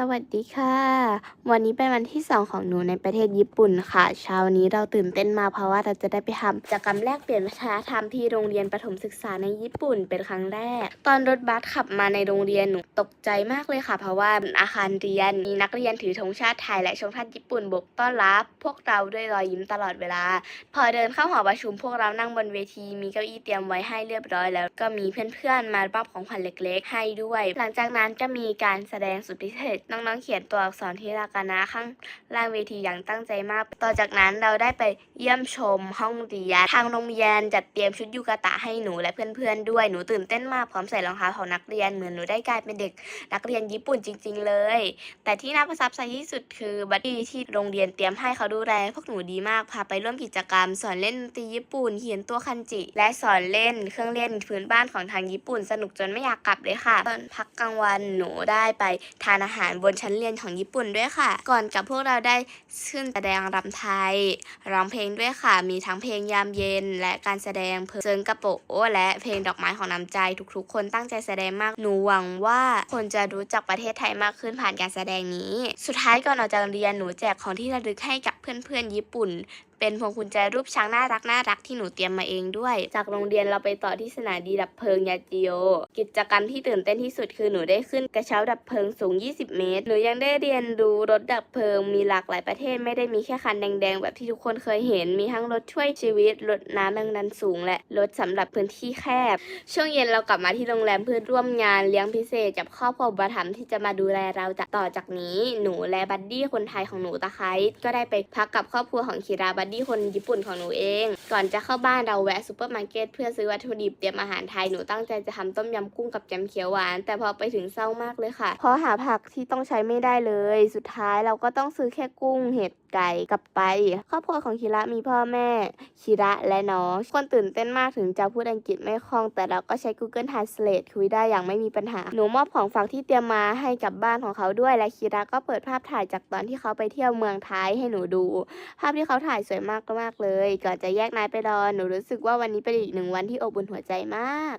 สวัสดีค่ะ วันนี้เป็นวันที่ 2 ของหนูในประเทศญี่ปุ่นค่ะ เช้านี้เราตื่นเต้นมาเพราะว่าเราจะได้ไปทำกิจกรรมแลกเปลี่ยนวัฒนธรรมที่โรงเรียนประถมศึกษาในญี่ปุ่นเป็นครั้งแรก ตอนรถบัสขับมาในโรงเรียนหนูตกใจมากเลยค่ะ เพราะว่าอาคารเรียนมีนักเรียนถือธงชาติไทยและชงชาติญี่ปุ่นโบกต้อนรับ พวกเราด้วยรอยยิ้มตลอดเวลา พอเดินเข้าหอประชุมพวกเรานั่งบนเวทีมีเก้าอี้เตรียมไว้ให้เรียบร้อยแล้ว ก็มีเพื่อนๆมามอบของขวัญเล็ก ๆ ให้ด้วย หลังจากนั้นก็มีการแสดงสุดพิเศษน้องๆ เขียนตัวอักษรที่รากานะข้างล่างเวทีอย่างตั้งใจมาก ต่อจากนั้นเราได้ไปเยี่ยมชมห้องเรียนทางโรงเรียนจัดเตรียมชุดยูกาตะให้หนูและเพื่อนๆด้วยหนูตื่นเต้นมากพร้อมใส่รองเท้าของนักเรียนเหมือนหนูได้กลายเป็นเด็ก นักเรียนญี่ปุ่นจริง ๆ เลย แต่ที่น่าประทับใจที่สุดคือบัดดี้ที่โรงเรียนเตรียมให้เขาดูแลพวกหนูดีมากพาไปร่วมกิจกรรม สอนเล่นดนตรีญี่ปุ่นเขียนตัวคันจิ และสอนเล่นเครื่องเล่นพื้นบ้านของทางญี่ปุ่นสนุกจนไม่อยากกลับเลยค่ะตอนพักกลางวันหนูได้ไปทานอาหารบนชั้นเรียนของญี่ปุ่นด้วยค่ะ ก่อนกับพวกเราได้ขึ้นแสดงรำไทย ร้องเพลงด้วยค่ะ มีทั้งเพลงยามเย็น และการแสดงเพลงเซิงกระโปะและเพลงดอกไม้ของน้ำใจทุกๆ คนตั้งใจแสดงมาก หนูหวังว่าคนจะรู้จักประเทศไทยมากขึ้นผ่านการแสดงนี้ สุดท้ายก่อนออกจากเรียนหนูแจกของที่ระลึกให้กับเพื่อนๆญี่ปุ่นเป็นพวงกุญแจรูปช้างน่ารักน่ารักที่หนูเตรียมมาเองด้วย จากโรงเรียนเราไปต่อที่สถานีดับเพลิงยาจิโอ กิจกรรมที่ตื่นเต้นที่สุดคือหนูได้ขึ้นกระเช้าดับเพลิงสูง 20 เมตร หนูยังได้เรียนรู้รถดับเพลิงมีหลากหลายประเทศไม่ได้มีแค่คันแดงๆแบบที่ทุกคนเคยเห็น มีทั้งรถช่วยชีวิต รถน้ำแรงดันสูง และรถสำหรับพื้นที่แคบ ช่วงเย็นเรากลับมาที่โรงแรมเพื่อร่วมงานเลี้ยงพิเศษกับครอบครัวอุปถัมที่จะมาดูแลเราจากต่อจากนี้ หนูและบัดดี้คนไทยของหนูตะไคร้ก็ได้ไปพักกับครอบครัวของคิราบัดดี้คนญี่ปุ่นของหนูเอง ก่อนจะเข้าบ้านเราแวะซูเปอร์มาร์เก็ตเพื่อซื้อวัตถุดิบเตรียมอาหารไทยหนูตั้งใจจะทำต้มยำกุ้งกับแกงเขียวหวาน แต่พอไปถึงเศร้ามากเลยค่ะ เพราะหาผักที่ต้องใช้ไม่ได้เลย สุดท้ายเราก็ต้องซื้อแค่กุ้งเห็ดไก่กลับไป ครอบครัวของคิระมีพ่อแม่คิระและน้องคนตื่นเต้นมากถึงจะพูดอังกฤษไม่คล่อง แต่เราก็ใช้ Google Translate คุยได้อย่างไม่มีปัญหา หนูมอบของฝากที่เตรียมมาให้กับบ้านของเขาด้วยและคิระก็เปิดภาพถ่ายจากตอนที่เขาไปเที่ยวเมืองไทยให้หนูดู ภาพที่เขาถ่ายสวยมากมากเลย ก่อนจะแยกนายไปรอหนูรู้สึกว่าวันนี้เป็นอีกหนึ่งวันที่อบอุ่นหัวใจมาก